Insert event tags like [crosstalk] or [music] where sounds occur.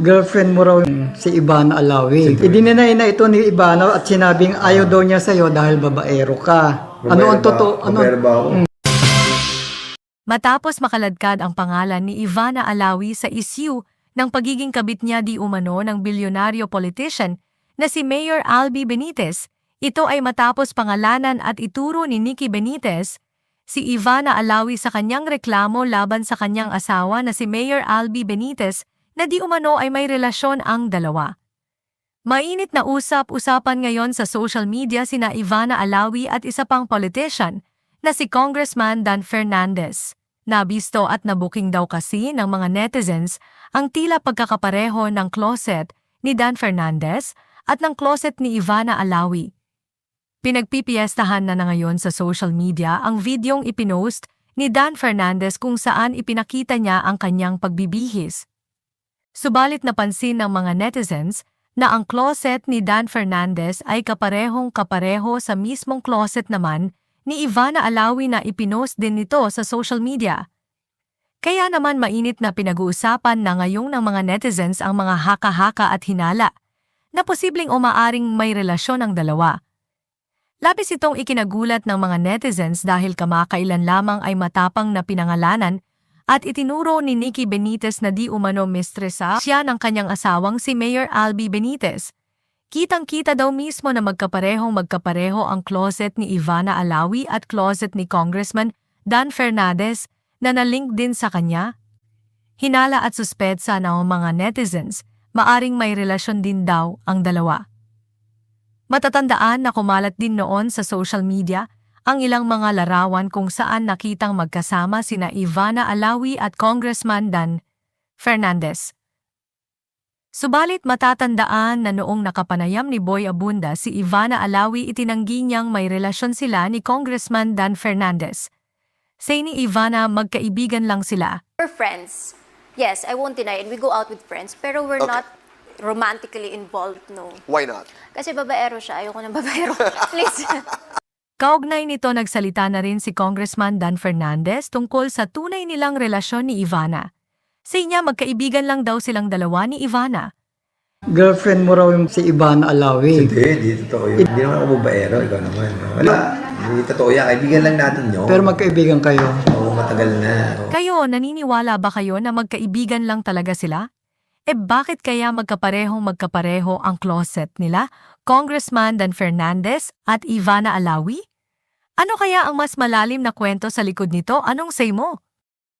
Girlfriend mo raw si Ivana Alawi. Idinenay na ito ni Ivana at sinabing ayaw daw niya sa'yo dahil babaero ka. Ano ang totoo? Ano? Babaero ba ako? Matapos makaladkad ang pangalan ni Ivana Alawi sa issue ng pagiging kabit niya di umano ng bilyonaryo politician na si Mayor Albi Benitez, ito ay matapos pangalanan at ituro ni Nikki Benitez si Ivana Alawi sa kanyang reklamo laban sa kanyang asawa na si Mayor Albi Benitez na di umano ay may relasyon ang dalawa. Mainit na usap-usapan ngayon sa social media sina Ivana Alawi at isa pang politician na si Congressman Dan Fernandez. Nabisto at nabuking daw kasi ng mga netizens ang tila pagkakapareho ng closet ni Dan Fernandez at ng closet ni Ivana Alawi. Pinagpipiestahan na na ngayon sa social media ang videong ipinost ni Dan Fernandez kung saan ipinakita niya ang kanyang pagbibihis. Subalit napansin ng mga netizens na ang closet ni Dan Fernandez ay kaparehong kapareho sa mismong closet naman ni Ivana Alawi na ipinost din nito sa social media. Kaya naman mainit na pinag-uusapan na ngayong ng mga netizens ang mga haka-haka at hinala na posibleng umaaring may relasyon ang dalawa. Labis itong ikinagulat ng mga netizens dahil kamakailan lamang ay matapang na pinangalanan at itinuro ni Nikki Benitez na di umano mistresa siya ng kanyang asawang si Mayor Albi Benitez. Kitang-kita daw mismo na magkaparehong magkapareho ang closet ni Ivana Alawi at closet ni Congressman Dan Fernandez na nalink din sa kanya. Hinala at suspetsa ng mga netizens, maaring may relasyon din daw ang dalawa. Matatandaan na kumalat din noon sa social media ang ilang mga larawan kung saan nakitang magkasama sina Ivana Alawi at Congressman Dan Fernandez. Subalit matatandaan na noong nakapanayam ni Boy Abunda si Ivana Alawi itinanggi niyang may relasyon sila ni Congressman Dan Fernandez. Say ni Ivana magkaibigan lang sila. We're friends. Yes, I won't deny it. We go out with friends. Pero we're Okay. not romantically involved, no. Why not? Kasi babaero siya. Ayoko ng babaero. [laughs] Please. [laughs] Kaugnay nito nagsalita na rin si Congressman Dan Fernandez tungkol sa tunay nilang relasyon ni Ivana. Say niya magkaibigan lang daw silang dalawa ni Ivana. Girlfriend mo raw yung si Ivana Alawi. Hindi, hindi totoo yun. Hindi naman ako babaero, ikaw naman. no? Wala, hindi totoo yan. Kaibigan lang natin yun. Pero magkaibigan kayo. Oo, matagal na. Oo. Kayo, naniniwala ba kayo na magkaibigan lang talaga sila? E bakit kaya magkaparehong magkapareho ang closet nila, Congressman Dan Fernandez at Ivana Alawi? Ano kaya ang mas malalim na kwento sa likod nito? Anong say mo?